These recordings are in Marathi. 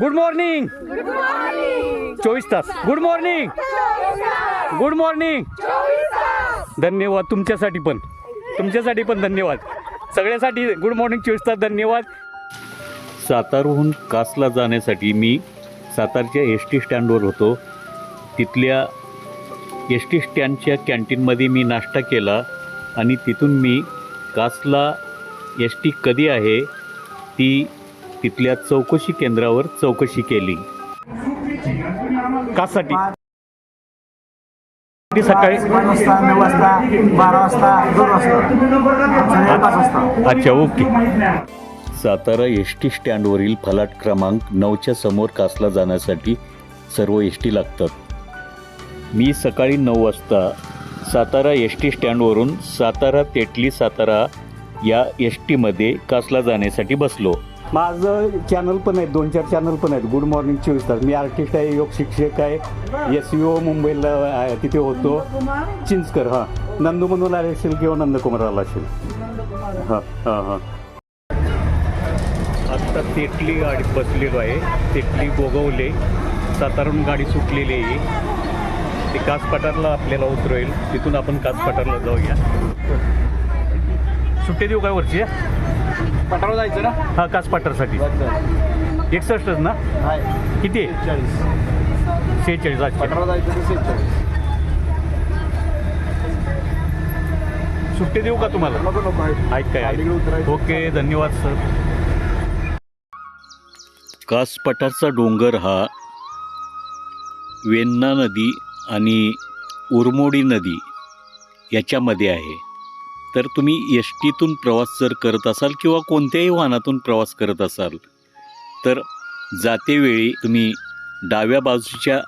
गुड मॉर्निंग चोवीस तास. गुड मॉर्निंग गुड मॉर्निंग धन्यवाद तुमच्यासाठी पण. तुमच्यासाठी पण धन्यवाद. सगळ्यासाठी गुड मॉर्निंग चोवीस तास धन्यवाद. सातारहून कासला जाण्यासाठी मी सातारच्या एस टी स्टँडवर होतो. तिथल्या एस टी स्टँडच्या कॅन्टीनमध्ये मी नाश्ता केला आणि तिथून मी कासला एस टी कधी आहे ती तिथल्या चौकशी केंद्रावर चौकशी केली. कासाठी. सकाळी अच्छा ओके. सातारा एस टी स्टँडवरील फलाट क्रमांक नऊच्या समोर कासला जाण्यासाठी सर्व एस टी लागतात. मी सकाळी नऊ वाजता सातारा एस टी स्टँडवरून सातारा तेटली सातारा या एस टीमध्ये कासला जाण्यासाठी बसलो. माझं चॅनल पण आहेत दोन चार चॅनल पण आहेत. गुड मॉर्निंग चोवीस तास. मी आर्टिस्ट आहे योग शिक्षक आहे. एस ओ मुंबईला आहे, तिथे होतो. चिंचकर हां. नंदुमनूला आले असेल किंवा नंदकुमाराला असेल? हां हां हां. आत्ता तेटली गाडी बसलेलो आहे. तेटली गोगवले सातारून गाडी सुटलेली आहे. ते कास पठारला आपल्याला उतरवेल. तिथून आपण कास पठारला जाऊया. सुट्टी देऊ काय वरची? पठारावर जायचं ना? हा कास पठारसाठी. एकसष्टच ना? किती? आहे चाळीस शेहेचाळीस अच्छा. पठारावर जायचं तर शेहेचाळीस सुट्टी देऊ का तुम्हाला? नको नको आहे. ऐक काय उतरायचं. ओके धन्यवाद सर. कास पठारचा डोंगर हा वेन्ना नदी आणि उरमोडी नदी याच्यामध्ये आहे. तर तुम्ही एस टीतून प्रवास जर करत असाल किंवा कोणत्याही वाहनातून प्रवास करत असाल तर जातेवेळी तुम्ही डाव्या बाजूच्या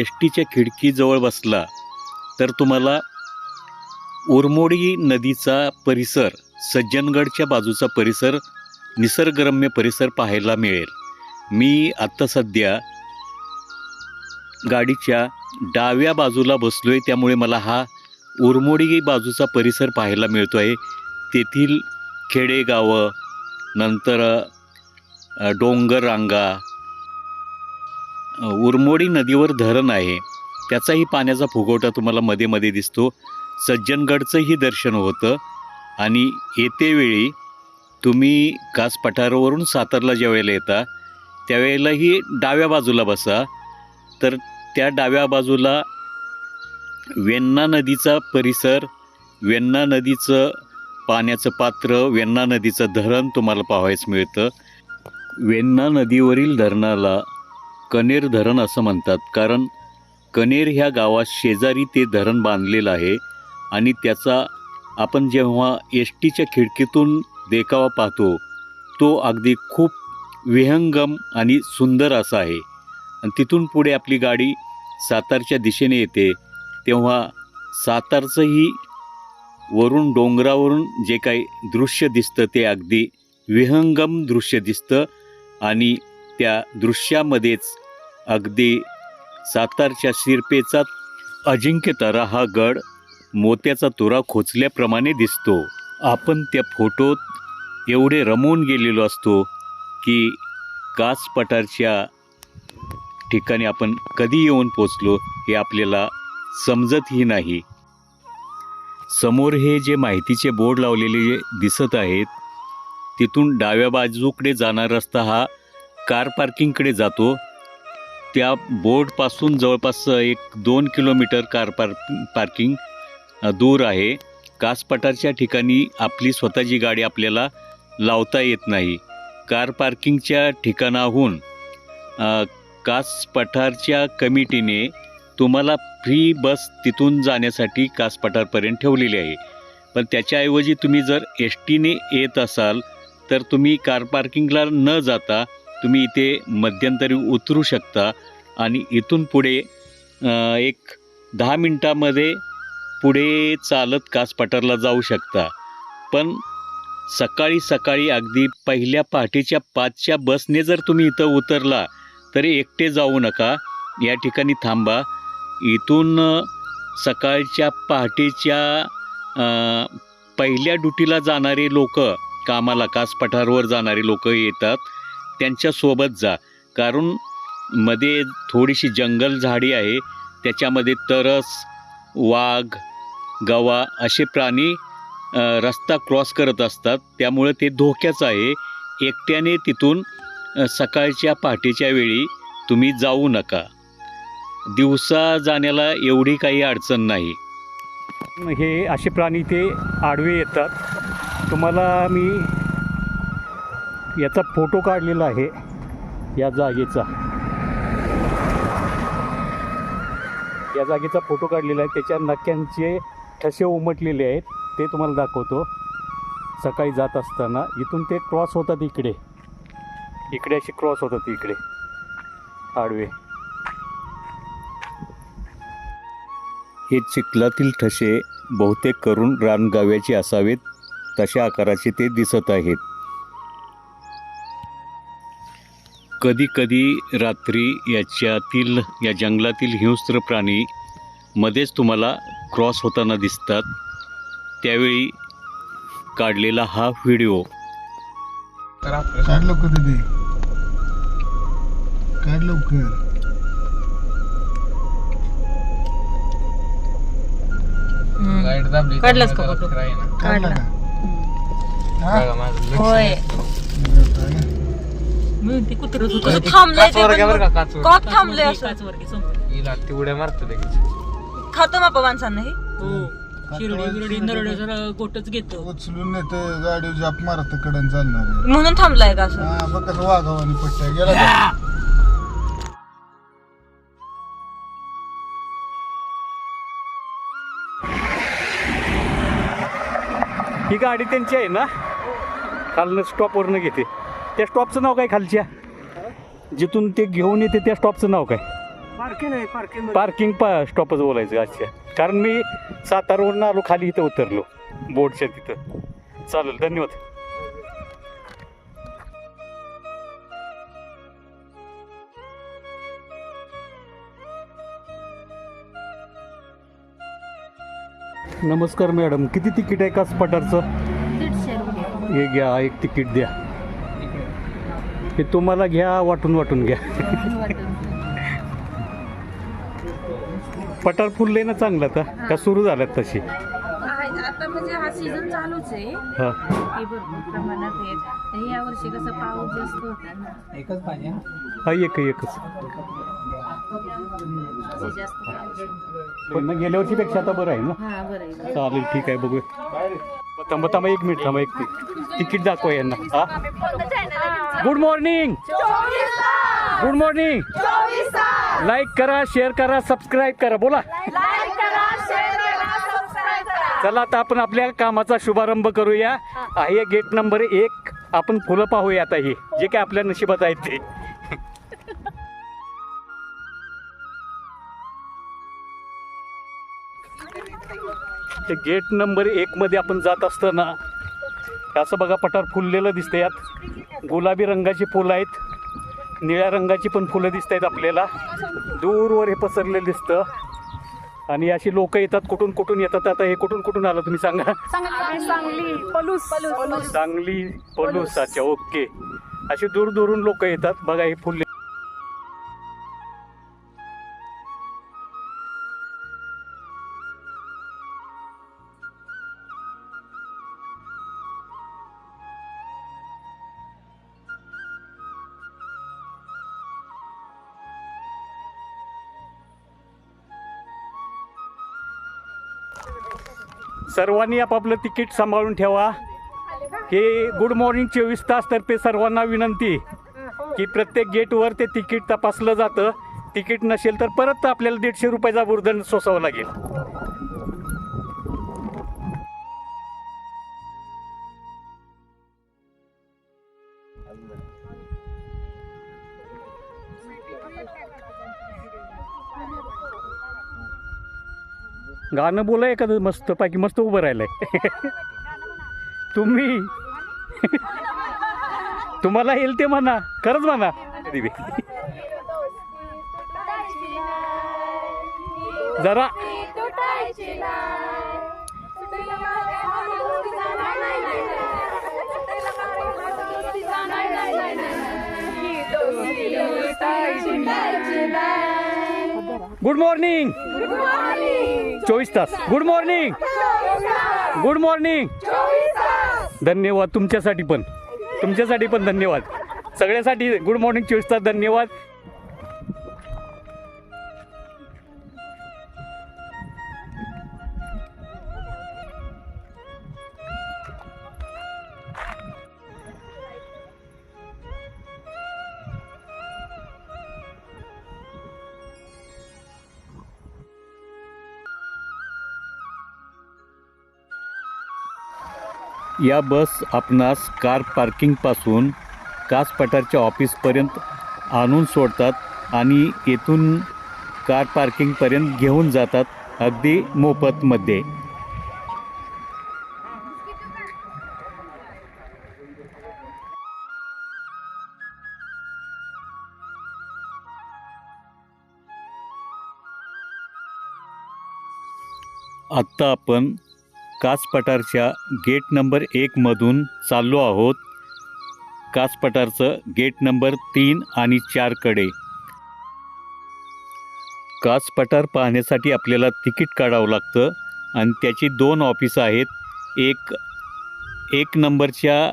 एस टीच्या खिडकीजवळ बसला तर तुम्हाला उरमोडी नदीचा परिसर सज्जनगडच्या बाजूचा परिसर निसर्गरम्य परिसर पाहायला मिळेल. मी आत्ता सध्या गाडीच्या डाव्या बाजूला बसलो आहे त्यामुळे मला हा उरमोडी बाजूचा परिसर पाहायला मिळतो आहे. तेथील खेडेगावं नंतर डोंगररांगा डोंगर रांगा उरमोडी नदीवर धरण आहे. त्याचाही पाण्याचा फुगवटा तुम्हाला मध्ये मध्ये दिसतो. सज्जनगडचंही दर्शन होतं आणि येतेवेळी तुम्ही कास पठारावरून सातारला ज्या वेळेला येता त्यावेळेलाही डाव्या बाजूला बसा. तर त्या डाव्या बाजूला वेण्णा नदीचा परिसर वेण्णा नदीचं पाण्याचं पात्र वेण्णा नदीचं धरण तुम्हाला पाहायचं मिळतं. वेण्णा नदीवरील धरणाला कनेर धरण असं म्हणतात. कारण कनेर ह्या गावात शेजारी ते धरण बांधलेलं आहे आणि त्याचा आपण जेव्हा एस टीच्या खिडकीतून देखावा पाहतो तो अगदी खूप विहंगम आणि सुंदर असा आहे. आणि तिथून पुढे आपली गाडी सातारच्या दिशेने येते. तेव्हा सातारचंही वरून डोंगरावरून जे काही दृश्य दिसतं ते अगदी विहंगम दृश्य दिसतं आणि त्या दृश्यामध्येच अगदी सातारच्या शिरपेचा अजिंक्यतारा हा गड मोत्याचा तुरा खोचल्याप्रमाणे दिसतो. आपण त्या फोटोत एवढे रमवून गेलेलो असतो की कास पठारच्या ठिकाणी आपण कधी येऊन पोचलो हे आपल्याला समजतही नाही. समोर हे जे माहितीचे बोर्ड लावलेले जे दिसत आहेत तिथून डाव्या बाजूकडे जाणारा रस्ता हा कार पार्किंगकडे जातो. त्या बोर्डपासून जवळपास एक दोन किलोमीटर कार पार पार्किंग दूर आहे. कासपठारच्या ठिकाणी आपली स्वतःची गाडी आपल्याला लावता येत नाही. कार पार्किंगच्या ठिकाणाहून कासपठारच्या कास पठारच्या कमिटीने तुम्हाला फ्री बस तिथून जाण्यासाठी कासपठारपर्यंत ठेवलेली आहे. पण त्याच्याऐवजी तुम्ही जर एस टीने येत असाल तर तुम्ही कार पार्किंगला न जाता तुम्ही इथे मध्यंतरी उतरू शकता आणि इथून पुढे एक दहा मिनटामध्ये पुढे चालत कासपठारला जाऊ शकता. पण सकाळी सकाळी अगदी पहिल्या पहाटेच्या पाचच्या बसने जर तुम्ही इथं उतरला तरी एकटे जाऊ नका. या ठिकाणी थांबा. इथून सकाळच्या पहाटेच्या पहिल्या ड्युटीला जाणारे लोक कामाला कास पठारवर जाणारे लोक येतात. त्यांच्यासोबत जा. कारण मध्ये थोडीशी जंगल झाडी आहे. त्याच्यामध्ये तरस वाघ गवा असे प्राणी रस्ता क्रॉस करत असतात. त्यामुळे ते धोक्याचं आहे. एकट्याने तिथून सकाळच्या पहाटेच्या वेळी तुम्ही जाऊ नका. दिवसा जाण्याला एवढी काही अडचण नाही. हे असे प्राणी ते आडवे येतात. तुम्हाला मी याचा फोटो काढलेला आहे या जागेचा. या जागेचा फोटो काढलेला आहे त्याच्या नक्यांचे ठसे उमटलेले आहेत ते तुम्हाला दाखवतो. सकाळी जात असताना इथून ते क्रॉस होतात इकडे. इकडे असे क्रॉस होतात इकडे. आडवे. हे चिखलातील ठसे बहुतेक करून रानगाव्याचे असावेत तशा आकाराचे ते दिसत आहेत. कधी कधी रात्री याच्यातील या जंगलातील हिंस्त्र प्राणी मध्येच तुम्हाला क्रॉस होताना दिसतात. त्यावेळी काढलेला हा व्हिडिओ. काढ लवकर. दाबली काढलास का त्यामुळे फोटो? जरा फिरायला. काढला का हा? बघा माझं लक्ष होय नाही. मी ते कुत्रच कसं होतं थांबलंय ते काचवर घ्या बरं का पण काचवर कॉक थांबलंय असं काचवरती समोर. हिला ती उड्या मारतो लगेच खातो मापा माणसांना हे हो शिरडी बिरडी नरडे जरा गोटच घेतो उचलून नेत गाडी जाप मारत कडन चालणार आहे. म्हणून थांबलाय का असं हा बघ कसं वाघावानी पट्ट्या गेला का? ही गाडी त्यांची आहे ना? खालनं स्टॉपवरनं घेते. त्या स्टॉपचं नाव काय खालच्या? जिथून ते घेऊन येते त्या स्टॉपचं नाव काय? पार्किंग आहे पार्किंग पार्किंग पा स्टॉपच बोलायचं अच्छा. कारण मी सातारवरून आलो खाली इथं उतरलो बोर्डच्या तिथं. चालेल धन्यवाद. नमस्कार मॅडम किती तिकीट आहे का दीडशे रुपये. हे घ्या एक तिकीट द्या. हे तुम्हाला घ्या वाटून वाटून घ्या. पटार फुलले ना चांगलं आता का सुरू झाल्यात तशी? आहे, आता म्हणजे हा सीझन चालूच आहे. हा. हे भरपूर प्रमाणात आहे तर या वर्षी कसं पाऊस जास्त होता ना. एकच पाहिजे एक एकच. ते जास्त पाऊस. पण मग गेल्या वर्षीपेक्षा आता बरं आहे ना. हा बरं आहे चालेल ठीक आहे बघूया. थांबा थांबा एक मिनिट थांबा एक मिनिट तिकीट दाखवा यांना. हा? Good morning good morning like करा शेअर करा सबस्क्राईब करा. बोला. चला आता आपण आपल्या कामाचा शुभारंभ करूया. आहे गेट नंबर एक. आपण फुलं पाहूया आता ही. जे काय आपल्या नशिबात आहेत ते. ते गेट नंबर एक मध्ये आपण जात असताना असं बघा पठार फुललेलं दिसतं यात. गुलाबी रंगाची फुलं आहेत. निळ्या रंगाची पण फुलं दिसत आहेत आपल्याला. दूरवर हे पसरलेलं दिसतं. आणि अशी लोक येतात कुठून कुठून येतात आता हे कुठून कुठून आलं तुम्ही सांगा? सांगली. पलूस. सांगली पलूस अच्छा ओके. अशी दूर दूरून लोक येतात. बघा हे फुलले सर्वांनी आपापलं तिकीट सांभाळून ठेवा. हे गुड मॉर्निंग चोवीस तास तर्फे सर्वांना विनंती की प्रत्येक गेटवर ते तिकीट तपासलं जातं. तिकीट नसेल तर परत आपल्याला दीडशे रुपयाचा बुर्दंड सोसावं लागेल. गाणं बोला एखादं मस्त पैकी मस्त उभं राहिलंय. तुम्ही? तुम्हाला येईल ते म्हणा खरंच म्हणा. जरा. गुड मॉर्निंग चोवीस तास. गुड मॉर्निंग गुड मॉर्निंग धन्यवाद तुमच्यासाठी पण. तुमच्यासाठी पण धन्यवाद. सगळ्यासाठी गुड मॉर्निंग चोवीस तास धन्यवाद. या बस आपणास कार पार्किंगपासून कास पठारच्या ऑफिसपर्यंत आणून सोडतात आणि येथून कार पार्किंगपर्यंत घेऊन जातात अगदी मोफतमध्ये. आत्ता आपण कासपठारच्या गेट नंबर एकमधून चाललो आहोत. कासपठारचं गेट नंबर तीन आणि चारकडे कासपठार पाहण्यासाठी आपल्याला तिकीट काढावं लागतं आणि त्याची दोन ऑफिस आहेत. एक एक नंबरच्या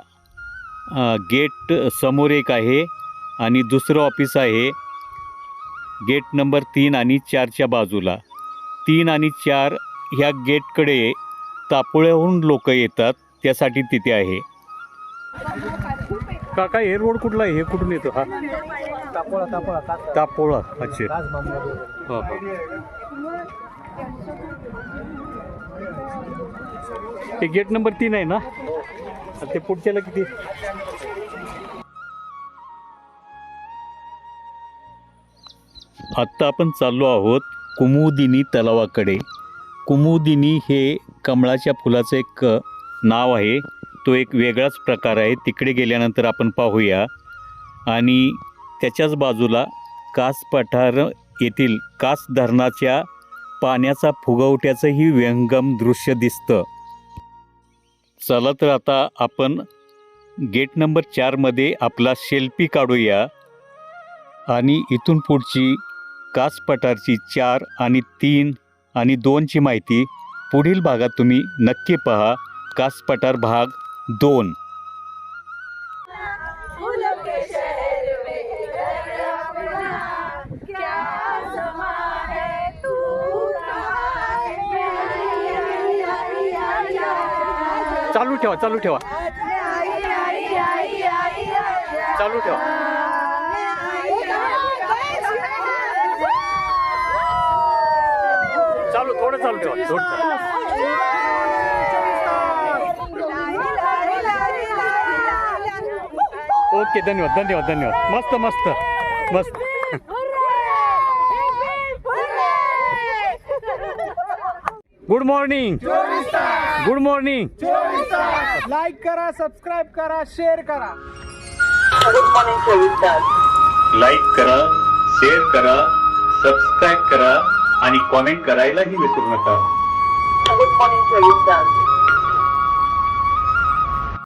गेट समोर एक आहे आणि दुसरं ऑफिस आहे गेट नंबर तीन आणि चारच्या बाजूला. तीन आणि चार ह्या गेटकडे तापोळ्याहून लोक येतात त्यासाठी तिथे आहे. काका हे रोड कुठला आहे? हे कुठून येतो? हा. तापोळा तापोळा तापोळा अच्छा. हा, हा. हे गेट नंबर तीन आहे ना? ते पुढच्याला किती? आत्ता आपण चाललो आहोत कुमुदिनी तलावाकडे. कुमुदिनी हे कमळाच्या फुलाचं एक नाव आहे. तो एक वेगळाच प्रकार आहे. तिकडे गेल्यानंतर आपण पाहूया. आणि त्याच्याच बाजूला कास पठार येथील कास धरणाच्या पाण्याचा फुगवट्याचंही व्यंगम दृश्य दिसतं. चला तर आता आपण गेट नंबर चारमध्ये आपला शेल्फी काढूया. आणि इथून पुढची कास पठारची चार आणि तीन आणि दोनची माहिती पुढील भागात तुम्ही नक्की पहा. कासपठार भाग दोन. चालू ठेवा चालू ठेवा. चालू ठेवा. थोडं चालू ठेवा थोडं ओके धन्यवाद धन्यवाद धन्यवाद. मस्त मस्त मस्त. Good morning good morning like करा सबस्क्राईब करा शेअर करा. लाईक करा शेअर करा सबस्क्राईब करा. आणि कॉमेंट करायलाही विसरू नका. Good morning